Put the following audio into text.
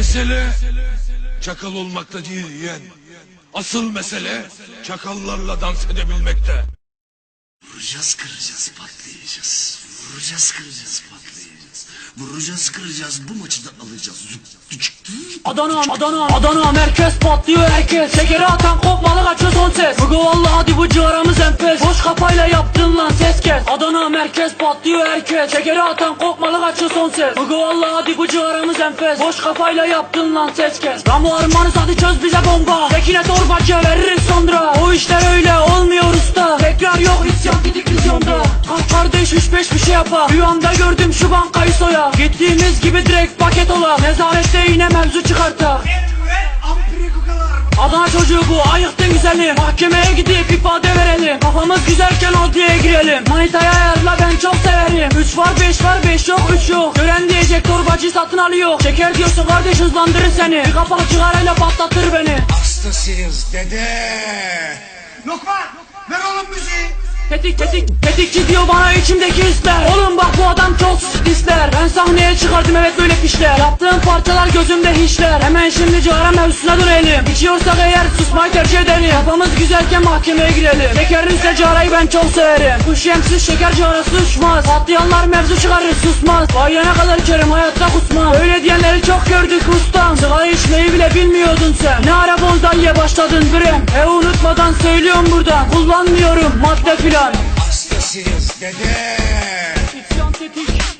Mesele çakal olmakta değil yeğen. Asıl mesele çakallarla dans edebilmekte. Vuracağız kıracağız patlayacağız. Vuracağız kıracağız patlayacağız. Vuracağız kıracağız bu maçı da alacağız. Adana, Adana, Adana merkez patlıyor herkes Şekeri atan kopmalı kaçıyor son ses Bugü valla hadi bu ciğaramız enfes Boş kafayla yaptın lan Adana merkez patlıyor herkes. Şekeri atan kopmalı kaçıyor son ses. Bugü valla hadi bu ciğaramız enfes. Boş kafayla yaptın lan ses kes. Ramo armanız hadi çöz bize bomba. Tekine torbacı veririz sonra. O işler öyle olmuyor usta. Tekrar yok isyan gidik vizyonda Kalk kardeş üç beş bir şey yapar Rüyamda gördüm şu bankayı soya. Gittiğimiz gibi direkt paket ola. Nezarette yine mevzu çıkarta. Adana çocuğu bu ayıktın güzelim Mahkemeye gidip ifade Kafamız güzelken adliyeye girelim. Manitaya ayarla ben çok severim. 3 var 5 var 5 yok 3 yok. Gören diyecek torbacı satın alıyor. Şeker diyorsun kardeş hızlandırır seni. Bir kapak cigarayla patlatır beni. Hastasıyız dede. Lokman ver oğlum müziği. Tetik tetik tetikçi diyor bana içimdeki hisler. Oğlum bak bu adam çok Ben sahneye çıkardım evet böyle pişler. Yaptığım parçalar gözümde hiçler. Hemen şimdi cigara mevzusuna dönelim. İçiyorsak eğer susmayı tercih edelim. Kafamız güzelken mahkemeye girelim. Şekerliyse cigarayı ben çok severim. Kuş yemsiz şeker cigarası uçmaz Patlayanlar mevzu çıkarır susmaz. Bayana kadar içerim hayatta kusmam. Öyle diyenleri çok gördük ustam. Sigara içmeyi bile bilmiyordun sen. Ne ara bonzaiye başladın bre E unutmadan söylüyorum buradan Kullanmıyorum madde filan. Hastasıyız dede. İsyan tetik